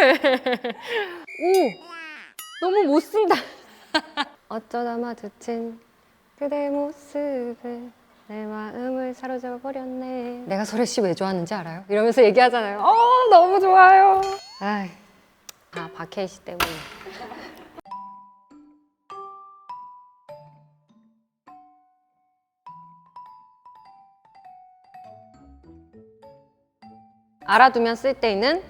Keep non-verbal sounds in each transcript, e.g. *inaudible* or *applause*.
*laughs* 오! 너무 못 쓴다. 어쩌다 마주친 그대 모습에 내 마음을 사로잡아 버렸네. 내가 소래 씨 왜 좋아하는지 알아요? 이러면서 얘기하잖아요. 어, 너무 좋아요. 아이, 아, 박혜희 씨 때문에. 알아두면 쓸데있는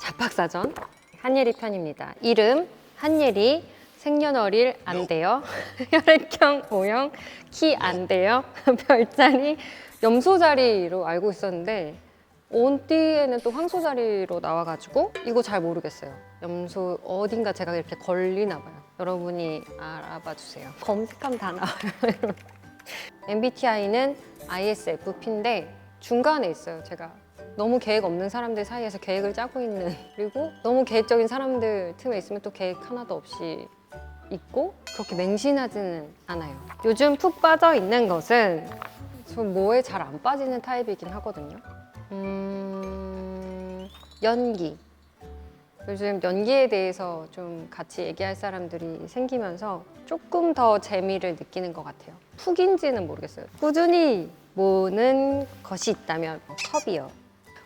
잡학사전 한예리 편입니다. 이름 한예리 생년월일 안 돼요. *laughs* 혈액형 O형 키 안 돼요. *laughs* 별자리 염소자리로 알고 있었는데 온띠에는 또 황소자리로 나와가지고 이거 잘 모르겠어요. 염소 어딘가 제가 이렇게 걸리나 봐요. 여러분이 알아봐 주세요. 검색하면 다 나와요. *laughs* MBTI는 ISFP인데 중간에 있어요. 제가 너무 계획 없는 사람들 사이에서 계획을 짜고 있는 *laughs* 그리고 너무 계획적인 사람들 틈에 있으면 또 계획 하나도 없이 있고 그렇게 맹신하지는 않아요. 요즘 푹 빠져 있는 것은 저 뭐에 잘 안 빠지는 타입이긴 하거든요. 음, 연기. 요즘 연기에 대해서 좀 같이 얘기할 사람들이 생기면서 조금 더 재미를 느끼는 것 같아요. 푹인지는 모르겠어요. 꾸준히 모는 것이 있다면 컵이요.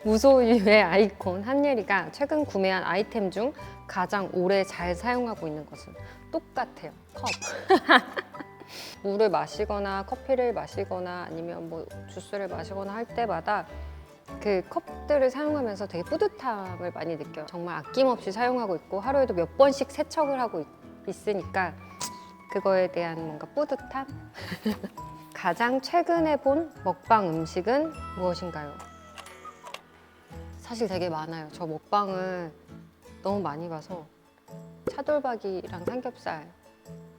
무소유의 *laughs* 아이콘 한예리가 최근 구매한 아이템 중 가장 오래 잘 사용하고 있는 것은 똑같아요. 컵. *laughs* 물을 마시거나 커피를 마시거나 아니면 뭐 주스를 마시거나 할 때마다 그 컵들을 사용하면서 되게 뿌듯함을 많이 느껴요. 정말 아낌없이 사용하고 있고 하루에도 몇 번씩 세척을 하고 있, 있으니까 그거에 대한 뭔가 뿌듯함? *laughs* 가장 최근에 본 먹방 음식은 무엇인가요? 사실 되게 많아요. 저 먹방을 너무 많이 봐서 차돌박이랑 삼겹살,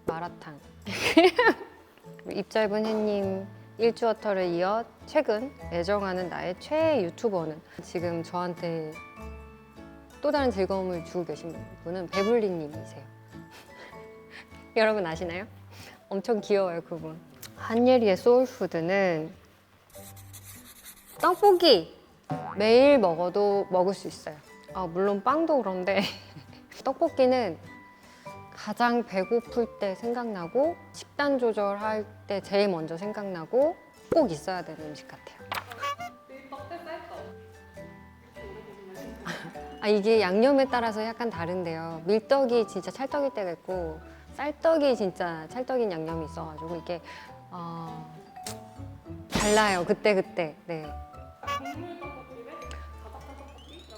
마라탕. *laughs* 입 짧은 햇님 일주어터를 이어 최근 애정하는 나의 최애 유튜버는 지금 저한테 또 다른 즐거움을 주고 계신 분은 배불리님이세요. *laughs* 여러분 아시나요? 엄청 귀여워요 그분. 한예리의 소울푸드는 떡볶이 매일 먹어도 먹을 수 있어요. 아, 물론 빵도 그런데 *laughs* 떡볶이는 가장 배고플 때 생각나고 식단 조절할 때 제일 먼저 생각나고 꼭 있어야 되는 음식 같아요. *laughs* 아 이게 양념에 따라서 약간 다른데요. 밀떡이 진짜 찰떡일 때가 있고 쌀떡이 진짜 찰떡인 양념이 있어가지고 이게 어, 달라요. 그때 그때. 네.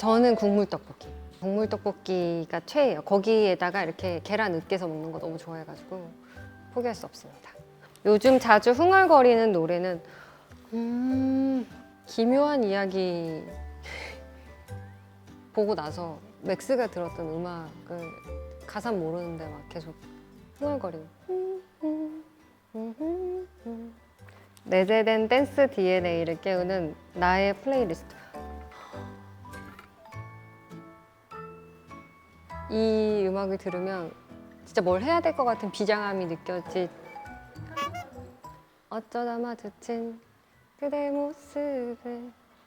저는 국물 떡볶이. 국물 떡볶이가 최애예요. 거기에다가 이렇게 계란 으깨서 먹는 거 너무 좋아해가지고 포기할 수 없습니다. 요즘 자주 흥얼거리는 노래는 음, 기묘한 이야기 *laughs* 보고 나서 맥스가 들었던 음악을 가사 모르는데 막 계속 흥얼거리고 내재된 댄스 DNA를 깨우는 나의 플레이리스트 이 음악을 들으면 진짜 뭘 해야 될 것 같은 비장함이 느껴지. 어쩌다 마주친 그대 모습에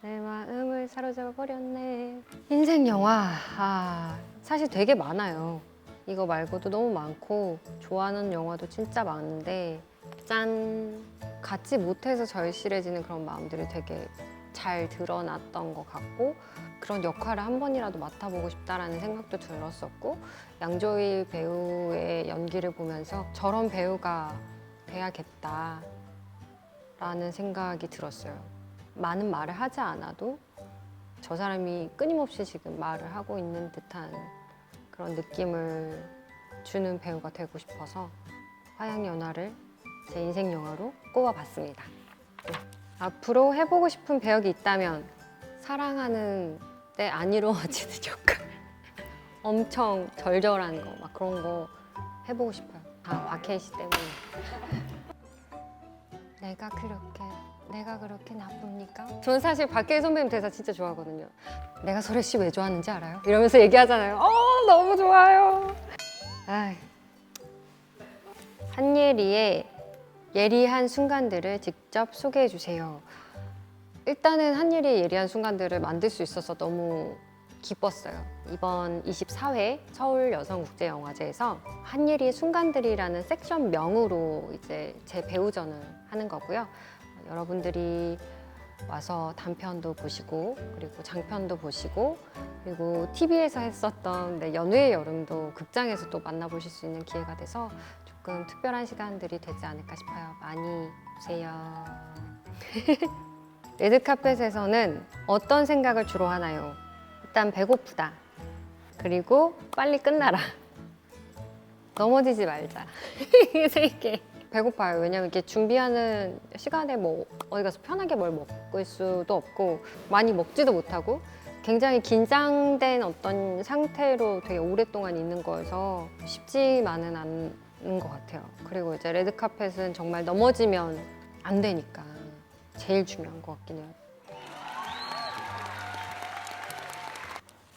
내 마음을 사로잡아 버렸네. 인생 영화 아, 사실 되게 많아요. 이거 말고도 너무 많고 좋아하는 영화도 진짜 많은데 짠 갖지 못해서 절실해지는 그런 마음들이 되게 잘 드러났던 것 같고 그런 역할을 한 번이라도 맡아보고 싶다라는 생각도 들었었고 양조일 배우의 연기를 보면서 저런 배우가 돼야겠다라는 생각이 들었어요. 많은 말을 하지 않아도 저 사람이 끊임없이 지금 말을 하고 있는 듯한 그런 느낌을 주는 배우가 되고 싶어서 화양연화를 제 인생 영화로 꼽아봤습니다. 네. 앞으로 해보고 싶은 배역이 있다면 사랑하는 때 안 이루어지는 *laughs* 역할 엄청 절절한 거 막 그런 거 해보고 싶어요 다 박혜희 씨 때문에 *laughs* 내가 그렇게 내가 그렇게 나쁩니까? 저는 사실 박혜희 선배님 대사 진짜 좋아하거든요 내가 소래 씨 왜 좋아하는지 알아요? 이러면서 얘기하잖아요 어 너무 좋아요. 한예리의 예리한 순간들을 직접 소개해 주세요. 일단은 한예리의 예리한 순간들을 만들 수 있어서 너무 기뻤어요. 이번 24회 서울 여성국제영화제에서 한예리의 순간들이라는 섹션 명으로 이제 제 배우전을 하는 거고요. 여러분들이 와서 단편도 보시고 그리고 장편도 보시고 그리고 TV에서 했었던 네, 연애의 여름도 극장에서 또 만나보실 수 있는 기회가 돼서 조금 특별한 시간들이 되지 않을까 싶어요. 많이 오세요. *laughs* 레드카펫에서는 어떤 생각을 주로 하나요? 일단 배고프다. 그리고 빨리 끝나라. 넘어지지 말자. *laughs* 세 개. 배고파요. 왜냐면 이렇게 준비하는 시간에 뭐 어디 가서 편하게 뭘 먹을 수도 없고 많이 먹지도 못하고 굉장히 긴장된 어떤 상태로 되게 오랫동안 있는 거여서 쉽지만은 않은 것 같아요. 그리고 이제 레드카펫은 정말 넘어지면 안 되니까 제일 중요한 것 같긴 해요.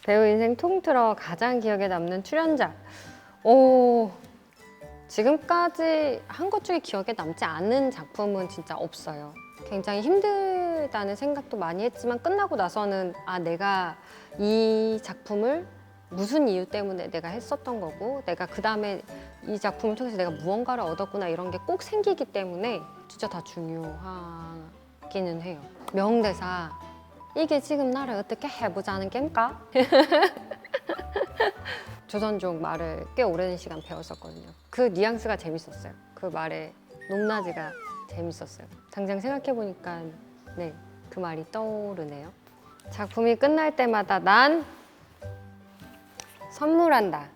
배우 인생 통틀어 가장 기억에 남는 출연작. 오, 지금까지 한 것 중에 기억에 남지 않은 작품은 진짜 없어요. 굉장히 힘들다는 생각도 많이 했지만 끝나고 나서는 아, 내가 이 작품을 무슨 이유 때문에 내가 했었던 거고 내가 그 다음에 이 작품을 통해서 내가 무언가를 얻었구나 이런 게 꼭 생기기 때문에 진짜 다 중요하기는 해요. 명대사 이게 지금 나를 어떻게 해보자는 겜까? *laughs* 조선족 말을 꽤 오랜 시간 배웠었거든요. 그 뉘앙스가 재밌었어요. 그 말의 높낮이가 재밌었어요. 당장 생각해 보니까 네, 그 말이 떠오르네요. 작품이 끝날 때마다 난 선물한다.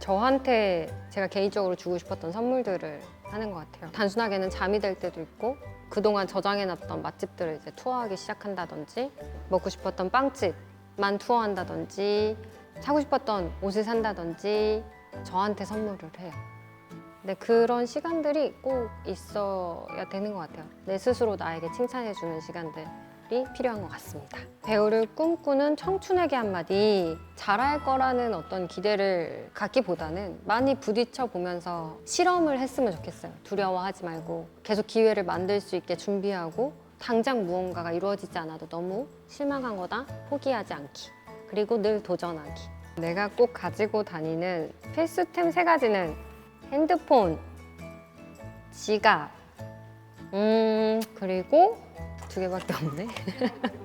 저한테 제가 개인적으로 주고 싶었던 선물들을 하는 것 같아요. 단순하게는 잠이 될 때도 있고 그동안 저장해놨던 맛집들을 이제 투어하기 시작한다든지 먹고 싶었던 빵집만 투어한다든지 사고 싶었던 옷을 산다든지 저한테 선물을 해요. 근데 그런 시간들이 꼭 있어야 되는 것 같아요. 내 스스로 나에게 칭찬해주는 시간들이 필요한 것 같습니다. 배우를 꿈꾸는 청춘에게 한마디 잘할 거라는 어떤 기대를 갖기보다는 많이 부딪혀 보면서 실험을 했으면 좋겠어요. 두려워하지 말고 계속 기회를 만들 수 있게 준비하고 당장 무언가가 이루어지지 않아도 너무 실망한 거다 포기하지 않기. 그리고 늘 도전하기. 내가 꼭 가지고 다니는 필수템 세 가지는 핸드폰, 지갑, 음, 그리고 두 개밖에 없네.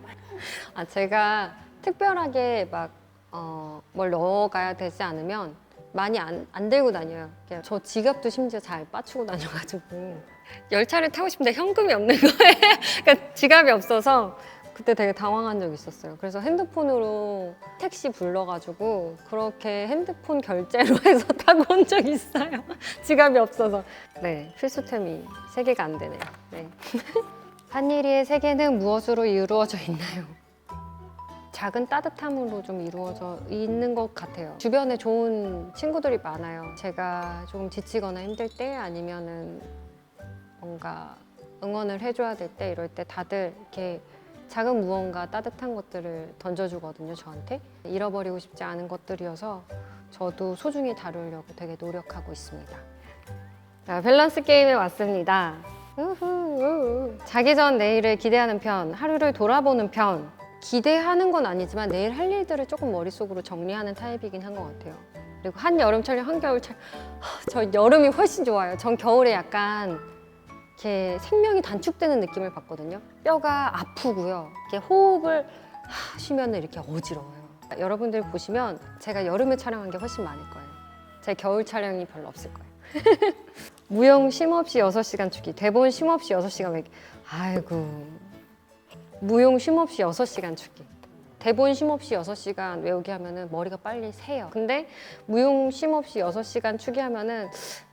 *laughs* 아, 제가 특별하게 막, 어, 뭘 넣어가야 되지 않으면 많이 안, 안 들고 다녀요. 저 지갑도 심지어 잘 빠추고 다녀가지고. 열차를 타고 싶은데 현금이 없는 거예요. *laughs* 그러니까 지갑이 없어서 그때 되게 당황한 적 있었어요. 그래서 핸드폰으로 택시 불러가지고 그렇게 핸드폰 결제로 *laughs* 해서 타고 온 적 있어요. *laughs* 지갑이 없어서. 네, 필수템이 세 개가 안 되네요. 네. *laughs* 한예리의 세계는 무엇으로 이루어져 있나요? 작은 따뜻함으로 좀 이루어져 있는 것 같아요. 주변에 좋은 친구들이 많아요. 제가 조금 지치거나 힘들 때 아니면은 뭔가 응원을 해줘야 될 때 이럴 때 다들 이렇게 작은 무언가 따뜻한 것들을 던져주거든요, 저한테. 잃어버리고 싶지 않은 것들이어서 저도 소중히 다루려고 되게 노력하고 있습니다. 자, 밸런스 게임에 왔습니다. 우후. 자기 전 내일을 기대하는 편, 하루를 돌아보는 편. 기대하는 건 아니지만 내일 할 일들을 조금 머릿속으로 정리하는 타입이긴 한 것 같아요. 그리고 한 여름철, 한 겨울철. 하, 저 여름이 훨씬 좋아요. 전 겨울에 약간 이렇게 생명이 단축되는 느낌을 받거든요. 뼈가 아프고요. 이렇게 호흡을 하, 쉬면 이렇게 어지러워요. 여러분들 보시면 제가 여름에 촬영한 게 훨씬 많을 거예요. 제 겨울 촬영이 별로 없을 거예요. *laughs* 무용 쉼 없이 6시간 추기, 대본 쉼 없이 6시간 외기. 아이고. 무용 쉼 없이 6시간 추기. 대본 쉼 없이 6시간 외우기 하면은 머리가 빨리 새요. 근데 무용 쉼 없이 6시간 추기 하면은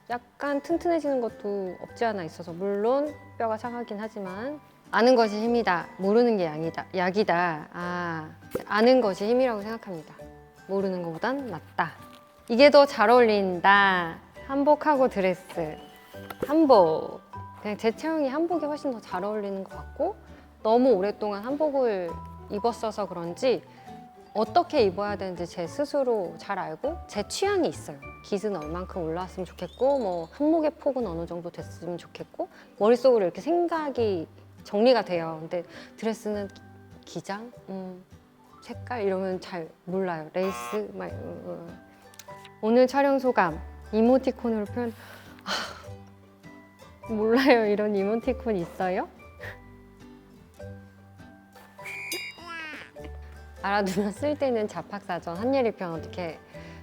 약간 튼튼해지는 것도 없지 않아 있어서 물론 뼈가 상하긴 하지만 아는 것이 힘이다. 모르는 게 양이다. 약이다. 아, 아는 것이 힘이라고 생각합니다. 모르는 것보단 낫다. 이게 더 잘 어울린다. 한복하고 드레스. 한복. 그냥 제 체형이 한복이 훨씬 더 잘 어울리는 것 같고 너무 오랫동안 한복을 입었어서 그런지 어떻게 입어야 되는지 제 스스로 잘 알고 제 취향이 있어요. 깃은 얼만큼 올라왔으면 좋겠고 뭐 한목의 폭은 어느 정도 됐으면 좋겠고 머릿속으로 이렇게 생각이 정리가 돼요. 근데 드레스는 기장? 음, 색깔 이러면 잘 몰라요. 레이스 막 어, 어. 오늘 촬영 소감 이모티콘으로 표현 아, 몰라요. 이런 이모티콘 있어요? 알아두면 *laughs* 쓸 때는 자팍사전 한예리 편 어떻게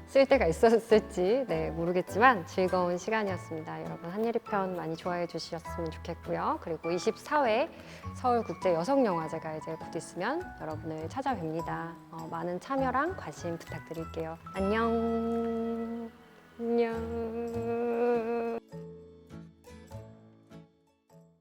쓸 때가 있었을지 네 모르겠지만 즐거운 시간이었습니다. 여러분 한예리 편 많이 좋아해 주셨으면 좋겠고요. 그리고 24회 서울국제 여성영화제가 이제 곧 있으면 여러분을 찾아뵙니다. 어, 많은 참여랑 관심 부탁드릴게요. 안녕. 안녕.